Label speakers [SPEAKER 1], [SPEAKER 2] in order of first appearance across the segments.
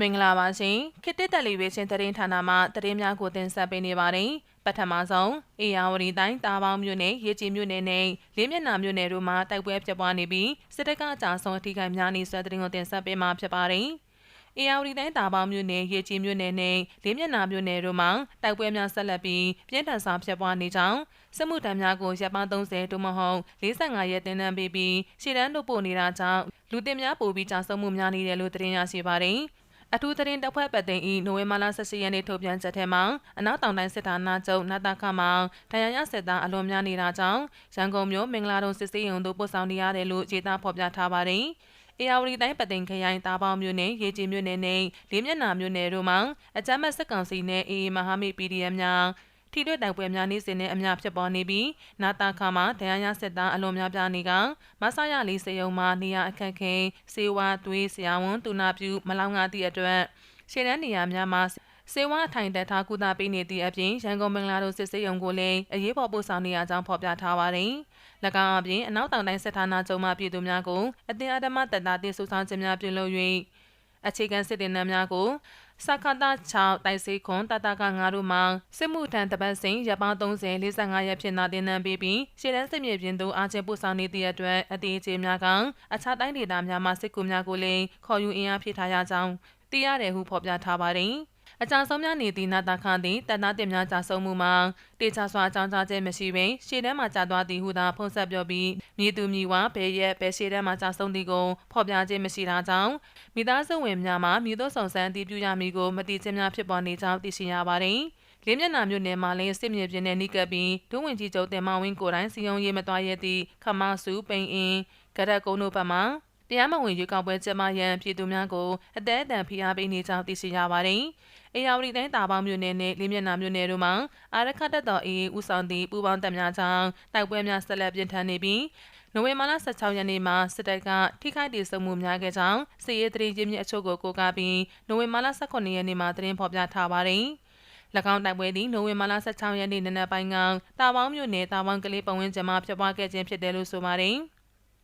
[SPEAKER 1] မင်္ဂလာပါရှင်ခေတ္တတယ်လီဗေးရှင်းသတင်းဌာနမှသတင်းများကိုတင်ဆက်ပေးနေပါတယ်ပထမဆုံးအေယာဝတီတိုင်းတာပေါင်းမြို့နယ်ရေကြီးမြို့နယ်နဲ့လေးမျက်နှာမြို့နယ်တို့မှာတိုက်ပွဲဖြစ်ပွားနေပြီးစစ်တပ်ကအကြဆုံးအထိခိုက်များနေဆက်သတင်းကိုတင်ဆက်ပေးမှာဖြစ်ပါတယ်အေယာဝတီတိုင်းတာပေါင်းမြို့နယ်ရေကြီးမြို့နယ်နဲ့လေးမျက်နှာမြို့နယ်တို့မှာတိုက်ပွဲများဆက်လက်ပြီးပြင်းထန်စွာဖြစ်ပွားနေကြောင်းစစ်မှုထမ်းများကိုရပ်ပေါင်း30တို့မဟုတ်45ရက်တင်နန်းပေးပြီးရှေ့တန်းတို့ပို့နေတာကြောင့်လူတင်များပို့ပြီးကြာဆုံးမှုများနေတယ်လို့သတင်းရရှိပါတယ်။ အထူးသတင်းတပ်ဖွဲ့ပတ်သိမ်းဤနိုဝင်ဘာလ18ရက်နေ့ထုတ်ပြန်ချက်ထဲမှာအနောက်တောင်တိုင်းစစ်ဌာနချုပ်နတ်တခမှာတရားရစစ်သားအလွန်များနေတာကြောင့်ရန်ကုန်မြို့မင်္ဂလာတုံစစ်စေးရုံသို့ပို့ဆောင်နေရတယ်လို့ကြေသားဖော်ပြထားပါတယ်။အေယာဝတီတိုင်းပသိမ်ခရိုင်တာပေါင်းမြို့နယ်ရေကြီးမြို့နယ်နဲ့လေးမျက်နှာမြို့နယ်တို့မှာအကြမ်းဖက်စစ်ကောင်စီနဲ့အေအေမဟာမိတ် PDF များ ထိတွေ့တိုက်ပွဲများနေ့စဉ်နဲ့အများဖြစ်ပေါ်နေပြီးနာတာခါမှာတရားရစစ်သားအလွန်များပြားနေကမဆရလေးစေယုံမှာနေရာအခက်ခဲစေဝါသွေးဆရာဝန်တူနာပြူမလောင်ငါသည့်အတွက်ရှေ့တန်းနေရာများမှာစေဝါထိုင်တက်ထားကုသပေးနေသည့်အပြင်ရန်ကုန်မင်္ဂလာတို့စစ်စေးရုံကိုလည်းအရေးပေါ်ပို့ဆောင်နေရကြောင်းဖော်ပြထားပါတယ်။၎င်းအပြင်အနောက်တောင်တိုင်းစစ်ဌာနချုပ်မှပြည်သူများကိုအတင်းအဓမ္မတပ်သားတင်စုဆောင်ခြင်းများပြုလုပ်၍ အခြေခံစစ်တင်နန်းများကိုစခတာ6တိုက်စေခွန်တတကငါတို့မှာစစ်မှုထမ်းတပတ်စဉ်ရပောင်း30 45ရက်ဖြစ်နာတင်နန်းပေးပြီးရှေ့တန်းစစ်မြေပြင်သို့အားချင်းပို့ဆောင်နေသည့်အတွက်အသေးချေများကအခြားတိုင်းဒေသများမှစစ်ကူများကိုလည်းခေါ်ယူအင်အားဖြည့်ထားရကြောင်းသိရတယ်ဟုဖော်ပြထားပါတယ်။ အကြဆုံးများနေသည့်နာတာခန်သည်တန်သားတင်များကြာဆုံးမှုမှာတေချာစွာအကြောင်းကြားခြင်းမရှိပင်ရှေ့တန်းမှကြာသွားသည်ဟုသာဖုံးဆက်ပြောပြီးမြည်သူမြည်ဝဘဲရက်ဘဲရှေ့တန်းမှကြာဆုံးသည်ကိုဖော်ပြခြင်းမရှိတာကြောင့်မိသားစုဝင်များမှမြည်သောဆောင်ဆန်းတည်ပြုရမည်ကိုမတိခြင်းများဖြစ်ပေါ်နေကြောင်းသိရှိရပါသည်လေးမျက်နှာမြို့နယ်မှာလည်းစစ်မြေပြင်နဲ့နှိကပ်ပြီးဒုဝင်ကြီးချုပ်တင်မောင်ဝင်းကိုယ်တိုင်စီယုံရေးမသွားရသည့်ခမဆုပိန်အင်းကရက်ကုန်းတို့ဘက်မှ တရားမဝင်ရွေးကောက်ပွဲကျင်းပရန်ပြည်သူများကိုအသက်အတန်ဖိအားပေးနေကြောင်းသိရှိရပါတယ်။အေယာဝတီတိုင်းတာပေါင်းမြို့နယ်နဲ့လေးမျက်နှာမြို့နယ်တို့မှာအာရခတ်တပ်တော်အေးဦးဆောင်သည့်ပူးပေါင်းတပ်များကြောင့်တိုက်ပွဲများဆက်လက်ပြင်းထန်နေပြီးနိုဝင်ဘာလ16ရက်နေ့မှာစစ်တပ်ကထိခိုက်ဒေဆုံးမှုများခဲ့ကြောင်းစစ်ရေးတရေချင်းမြစ်အချို့ကိုကိုးကားပြီးနိုဝင်ဘာလ18ရက်နေ့မှာသတင်းဖော်ပြထားပါတယ်။၎င်းတိုက်ပွဲသည်နိုဝင်ဘာလ16ရက်နေ့နံနက်ပိုင်းကတာပေါင်းမြို့နယ်တာပေါင်းကလေးပတ်ဝန်းကျင်မှာဖြစ်ပွားခဲ့ခြင်းဖြစ်တယ်လို့ဆိုပါတယ်။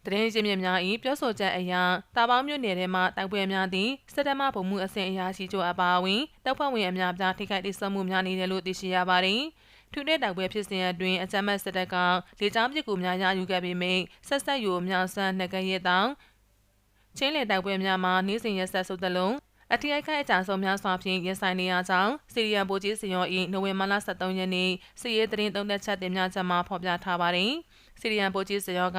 [SPEAKER 1] သတင်းရင်းမြစ်များ၏ပြောဆိုချက်အရတာပေါင်းမြို့နယ်ထဲမှတိုက်ပွဲများသည့်စက်တမဗုံမှုအဆင့်အရာရှိချုပ်အပါအဝင်တပ်ဖွဲ့ဝင်အများပြားထိခိုက်ဒေဆုံးမှုများနေတယ်လို့သိရှိရပါတယ်။ထူတဲ့တိုက်ပွဲဖြစ်စဉ်အတွင်းအကြမ်းဖက်စစ်တပ်ကလေကြောင်းပစ်ကူများရယူခဲ့ပေမယ့်ဆက်ဆက်ယူမြောင်ဆန်းနှကရဲတောင်ချင်းလေတိုက်ပွဲများမှာနေစဉ်ရက်ဆက်ဆုပ်သလုံးအထီးခိုက်အကြဆုံးများစွာဖြင့်ရင်ဆိုင်နေရကြောင်းစီရီယံဗိုလ်ကြီးစီယော၏နိုဝင်ဘာလ23ရက်နေ့စီရေးသတင်းသုံးသက်ချက်တင်ပြချက်မှာဖော်ပြထားပါတယ်။ စီရီယံဗိုလ်ကြီးစီယောက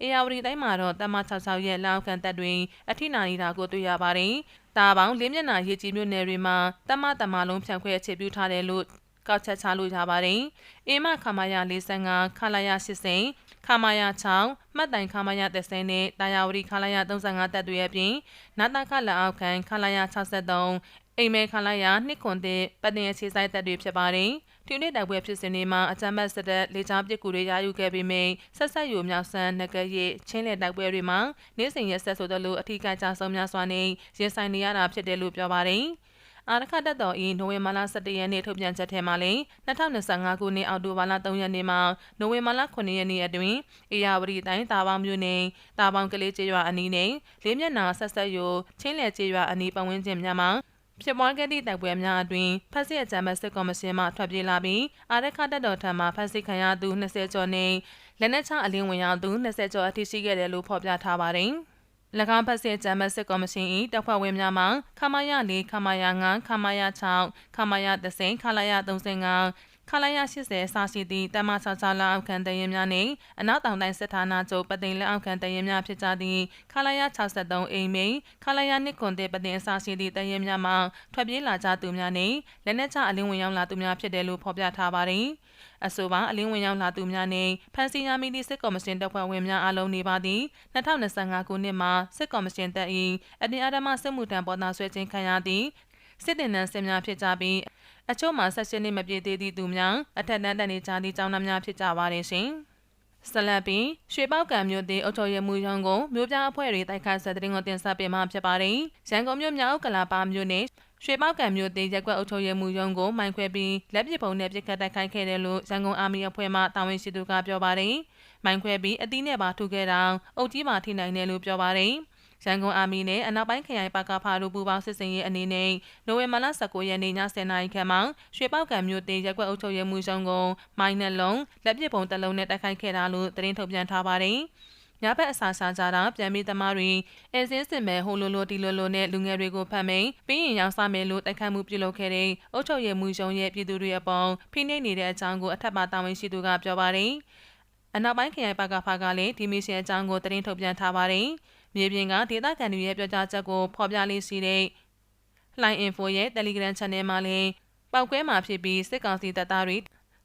[SPEAKER 1] အေယာဝတီတိုင်းမှာတော့တမ66ရဲ့လောက်ခံတပ်တွင်အထိနာနေတာကိုတွေ့ရပါတယ်။တာပေါင်းလေးမျက်နှာရေးကြီးမြို့နယ်တွေမှာတမတမလုံးဖြန့်ခွဲအခြေပြုထားတယ်လို့ကောက်ချက်ချလို့ရပါတယ်။အေမခမာယာ45ခလာယာ80ခမာယာ6မှတ်တိုင်ခမာယာ30နဲ့တာယာဝတီခလာယာ35တပ်တွေအပြင်နာတာခလက်အောက်ခံခလာယာ63 အိမ်မဲခလာယာနှစ်ခွန်တဲ့ပတ်တင်အခြေဆိုင်တပ်တွေဖြစ်ပါတယ်။ထိနှစ်တိုက်ပွဲဖြစ်စဉ်တွေမှာအကြမ်းဖက်စစ်တပ်လေကြောင်းပစ်ကူတွေရယူခဲ့ပြီးမြင်ဆက်ဆက်ယူမြောက်ဆန်းငကရဲချင်းလေတိုက်ပွဲတွေမှာနေစဉ်ရက်ဆက်ဆိုသလိုအထူးကကြဆုံးများစွာနဲ့ရင်ဆိုင်နေရတာဖြစ်တယ်လို့ပြောပါတယ်။အာရခတက်တော်၏နိုဝင်ဘာလ17ရက်နေ့ထုတ်ပြန်ချက်ထဲမှာလည်း2025ခုနှစ်အောက်တိုဘာလ3ရက်နေ့မှာနိုဝင်ဘာလ9ရက်နေ့အတွင်းအေယာဝတီတိုင်းတာပေါင်းမြို့နယ်တာပေါင်းကလေးကျေးရွာအနီးနဲ့လေးမျက်နှာဆက်ဆက်ယူချင်းလယ်ကျေးရွာအနီးပတ်ဝန်းကျင်များမှာ ဖြစ်ပွားခဲ့သည့်တိုက်ပွဲများအတွင်းဖက်စစ်အကြမ်းဖက်စစ်ကော်မရှင်မှထွက်ပြေးလာပြီးအာရခတက်တော်ထံမှဖက်စစ်ခံရသူ20ကျော်နဲ့လက်နက်ချအလင်းဝင်ရောက်သူ20ကျော်အထိရှိခဲ့တယ်လို့ဖော်ပြထားပါတယ်။၎င်းဖက်စစ်ဂျမတ်စစ်ကော်မရှင်၏တပ်ဖွဲ့ဝင်များမှခမာယ၄ခမာယ9ခမာယ6ခမာယ30ခလာယ35 ခလာရ80စာရှိသည့်တမ66လက်အောက်ခံတရင်များနှင့်အနောက်တောင်တိုင်းစစ်ဌာနချုပ်ပသိမ်လက်အောက်ခံတရင်များဖြစ်ကြသည့်ခလာရ63အိမ်မိန်ခလာရနှစ်ခွန်တဲ့ပသိမ်စာရှိသည့်တရင်များမှထွက်ပြေးလာကြသူများနှင့်လက်နက်ချအလင်းဝင်ရောက်လာသူများဖြစ်တယ်လို့ဖော်ပြထားပါသည်အဆိုပါအလင်းဝင်ရောက်လာသူများနှင့်ဖန်စီယာမီဒီစစ်ကော်မရှင်တပ်ဖွဲ့ဝင်များအလုံးနေပါသည်2025ခုနှစ်မှာစစ်ကော်မရှင်တပ်၏အတင်းအဓမ္မစစ်မှုထမ်းပေါ်သားဆွဲခြင်းခံရသည့် စစ်တင်နန်းစစ်များဖြစ်ကြပြီးအချို့မှာဆက်ရှင်နှစ်မပြည့်သေးသည့်သူများအထက်တန်းတက်နေကြသည့်ကျောင်းသားများဖြစ်ကြပါတယ်ရှင်။ဆလတ်ပင်ရွှေပောက်ကံမြို့တေအုပ်ချုပ်ရမှုရုံးကိုမြို့ပြအဖွဲ့တွေတိုက်ခတ်ဆက်တဲ့တင်ကိုတင်ဆက်ပေးမှာဖြစ်ပါတယ်။ရန်ကုန်မြို့မြောက်ကလာပါမြို့နယ်ရွှေပောက်ကံမြို့တေရက်ကွက်အုပ်ချုပ်ရမှုရုံးကိုမိုင်းခွဲပြီးလက်ပစ်ပုံနဲ့ပြစ်ခတ်တိုက်ခိုက်ခဲ့တယ်လို့ရန်ကုန်အာမီအဖွဲ့မှတာဝန်ရှိသူကပြောပါတယ်။မိုင်းခွဲပြီးအသီးနဲ့ပါထုခဲ့တာအုပ်ကြီးပါထိနိုင်တယ်လို့ပြောပါတယ်။ ရန်ကုန်အာမီနဲ့အနောက်ပိုင်းခရိုင်ပါကဖာတို့ပူးပေါင်းစစ်စင်ရေးအနေနဲ့နိုဝင်ဘာလ19ရက်နေ့ည10:00နာရီခန့်မှာရွှေပောက်ကံမြို့တေရက်ကွက်အုပ်ချုပ်ရေးမှူးဆောင်ကိုမိုင်းနှလုံးလက်ပစ်ပုံတစ်လုံးနဲ့တိုက်ခိုက်ခဲ့တာလို့သတင်းထုတ်ပြန်ထားပါတယ်။ညဘက်အစာစားကြတာပြန်ပြီးသမားတွေအင်းစင်းစင်မဲ့ဟိုလိုလိုတီလိုလိုနဲ့လူငယ်တွေကိုဖမ်းမိန်ပြီးရင်ရောင်းစားမယ်လို့တိုက်ခိုက်မှုပြုလုပ်ခဲ့တဲ့အုပ်ချုပ်ရေးမှူးရုံးရဲ့ပြည်သူတွေအပေါ်ဖိနှိပ်နေတဲ့အကြောင်းကိုအထက်ပါတာဝန်ရှိသူကပြောပါတယ်။အနောက်ပိုင်းခရိုင်ပါကဖာကလည်းဒီမီရှင်အကြောင်းကိုသတင်းထုတ်ပြန်ထားပါတယ်။ မြေပြင်ကဒေသခံတွေရဲ့ပြောကြားချက်ကိုဖော်ပြလေးရှိတဲ့ Line Info ရဲ့ Telegram Channel မှာလည်းပောက်ကွဲမှာဖြစ်ပြီးစစ်ကောင်စီတပ်သားတွေ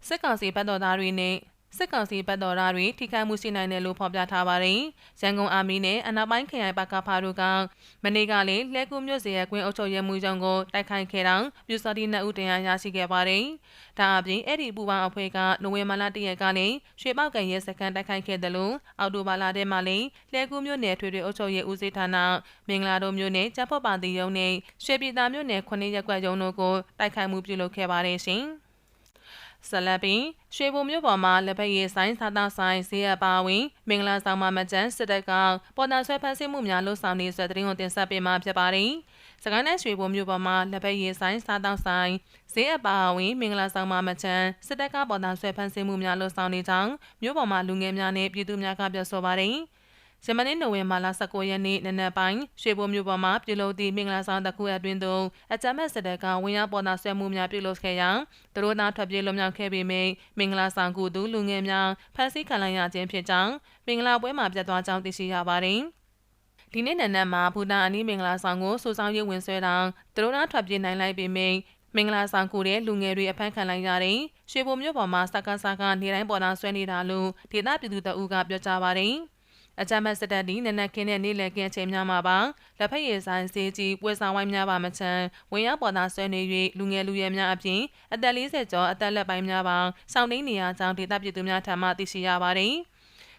[SPEAKER 1] စစ်ကောင်စီဘက်တော်သားတွေနဲ့ စစ်ကောင်စီဘက်တော်သားတွေထိခိုက်မှုရှိနိုင်တယ်လို့ဖော်ပြထားပါတယ်။ရန်ကုန်အာမီနဲ့အနောက်ပိုင်းခရိုင်ပါကဖာတို့ကမနေ့ကလည်းလဲကူမြို့စီရဲ့ကွင်းအုပ်ချုပ်ရေးမှူးချုပ်ကိုတိုက်ခိုက်ခဲ့တာပြူစော်တီနှစ်ဦးတရားရရှိခဲ့ပါတယ်။ဒါအပြင်အဲ့ဒီပူပေါင်းအဖွဲ့ကနိုဝင်ဘာလ၁ရက်ကလည်းရွှေပောက်ကန်ရဲစခန်းတိုက်ခိုက်ခဲ့တယ်လို့အော်တိုဘာလထဲမှာလည်းလဲကူမြို့နယ်ထွေထွေအုပ်ချုပ်ရေးဦးစီးဌာနမင်္ဂလာတို့မြို့နယ်တပ်ဖွဲ့ပါတီရုံးနဲ့ရွှေပြည်သာမြို့နယ်ခုနှစ်ရပ်ကွက်ရုံးတို့ကိုတိုက်ခိုက်မှုပြုလုပ်ခဲ့ပါတယ်ရှင်။ ဆက်လက်ပြီးရွှေဘုံမြို့ပေါ်မှာလက်ဖက်ရည်ဆိုင်စားသောက်ဆိုင်ဈေးအပါဝင်မင်္ဂလာဆောင်မှာမကျန်းစစ်တပ်ကပေါ်တာဆွဲဖမ်းဆီးမှုများလှုပ်ဆောင်နေဆွဲသတင်းကိုတင်ဆက်ပေးမှာဖြစ်ပါတယ်။စကိုင်းတိုင်းရွှေဘုံမြို့ပေါ်မှာလက်ဖက်ရည်ဆိုင်စားသောက်ဆိုင်ဈေးအပါဝင်မင်္ဂလာဆောင်မှာမကျန်းစစ်တပ်ကပေါ်တာဆွဲဖမ်းဆီးမှုများလှုပ်ဆောင်နေကြောင်းမြို့ပေါ်မှာလူငယ်များနဲ့ပြည်သူများကပြောဆိုပါတယ်။ ယမနေ့နိုဝင်ဘာလ19ရက်နေ့နနက်ပိုင်းရွှေဘုံမြို့ပေါ်မှာပြုလုပ်သည့်မင်္ဂလာဆောင်တစ်ခုအတွင်းသို့အကြမ်းဖက်စစ်တပ်ကဝင်ရောက်ပေါ်တာဆွဲမှုများပြုလုပ်ခဲ့ရာသူတို့သားထွက်ပြေးလွတ်မြောက်ခဲ့ပေမယ့်မင်္ဂလာဆောင်ကူသူလူငယ်များဖမ်းဆီးခံလိုက်ရခြင်းဖြစ်ကြောင်းမင်္ဂလာပွဲမှာပြတ်သွားကြောင်းသိရှိရပါတယ်။ဒီနေ့နနက်မှာဘူတာအနီးမင်္ဂလာဆောင်ကိုစူဆောင်းရေးဝင်ဆွဲတာသူတို့သားထွက်ပြေးနိုင်လိုက်ပေမယ့်မင်္ဂလာဆောင်ကူတဲ့လူငယ်တွေအဖမ်းခံလိုက်ရတဲ့ရွှေဘုံမြို့ပေါ်မှာစကားစကားနေတိုင်းပေါ်တာဆွဲနေတာလို့ဒေသပြည်သူတအုပ်ကပြောကြားပါတယ်။ အကြမ်းဖက်စစ်တပ်သည်နနက်ခင်းနဲ့နေ့လယ်ခင်းအချိန်များမှာပါလက်ဖက်ရည်ဆိုင်စေးကြီးပွဲဆောင်ဝိုင်းများပါမချမ်းဝင်ရောက်ပေါ်သားဆွဲနေ၍လူငယ်လူရွယ်များအပြင်အသက်40ကျော်အသက်လက်ပိုင်းများပါစောင့်နှင်းနေရကြောင်းဒေသပြည်သူများထံမှသိရှိရပါသည်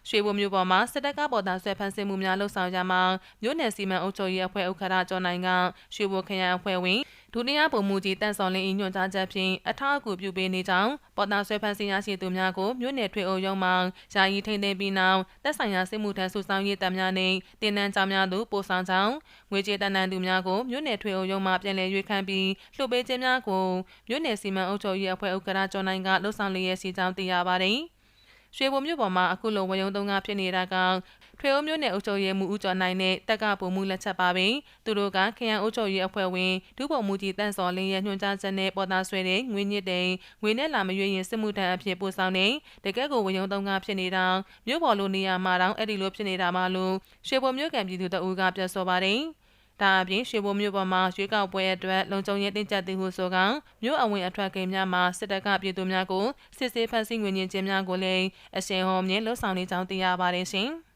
[SPEAKER 1] ရွှေဘုံမြို့ပေါ်မှာစစ်တပ်ကပေါ်သားဆွဲဖမ်းဆီးမှုများလှုပ်ဆောင်ကြမှာမြို့နယ်စီမံအုပ်ချုပ်ရေးအဖွဲ့ဥက္ကဋ္ဌကျော်နိုင်ကရွှေဘုံခရိုင်အဖွဲ့ဝင် ဒုတိယပုံမူကြီးတန့်စော်လင်း၏ညွှန်ကြားချက်ဖြင့်အထောက်အကူပြုပေးနေကြောင်းပေါ်တာဆွဲဖန်စီရရှိသူများကိုမြို့နယ်ထွေအုပ်ရုံးမှယာယီထိန်းသိမ်းပြီးနောက်သက်ဆိုင်ရာစစ်မှုထမ်းစုဆောင်ရေးတပ်များနှင့်တင်နန်းကြောင်းများသို့ပို့ဆောင်ကြောင်းငွေကြေးတန်တန်သူများကိုမြို့နယ်ထွေအုပ်ရုံးမှပြန်လည်ရွေးခံပြီးလှုပ်ပေးခြင်းများကိုမြို့နယ်စီမံအုပ်ချုပ်ရေးအဖွဲ့ဥက္ကဋ္ဌကျော်နိုင်ကလှုပ်ဆောင်လျက်ရှိကြောင်းသိရပါသည်။ ရွှေဘုံမြို့ပေါ်မှာအခုလိုဝယုံသုံးကားဖြစ်နေတာကထွေအုပ်မြို့နယ်အုပ်ချုပ်ရေးမှူးဦးကျော်နိုင်နဲ့တက်ကပုံမှုလက်ချက်ပါပင်သူတို့ကခရိုင်အုပ်ချုပ်ရေးအဖွဲ့ဝင်ဒုဗိုလ်မှူးကြီးတန့်စော်လင်းရဲ့ညွှန်ကြားချက်နဲ့ပေါ်သားဆွဲတဲ့ငွေညစ်တဲ့ငွေနဲ့လာမရွေးရင်စစ်မှုထမ်းအဖြစ်ပို့ဆောင်နေတကက်ကိုဝယုံသုံးကားဖြစ်နေတာမြို့ပေါ်လိုနေရာမှာတောင်အဲ့ဒီလိုဖြစ်နေတာမှလို့ရွှေဘုံမြို့ကံပြည်သူတအူးကပြောဆိုပါတယ် ဒါအပြင်ရွှေဘိုမြို့ပေါ်မှာရွေးကောက်ပွဲအတွက်လုံခြုံရေးတင်းကျပ်သည်ဟုဆိုကမြို့အဝင်အထွက်ကိန်းများမှာစစ်တပ်ကပြည်သူများကိုစစ်ဆေးဖမ်းဆီးငွေညင်ခြင်းများကိုလည်းအရှင်ဟောမြင်လှုပ်ဆောင်နေကြောင်းသိရပါတယ်ရှင်။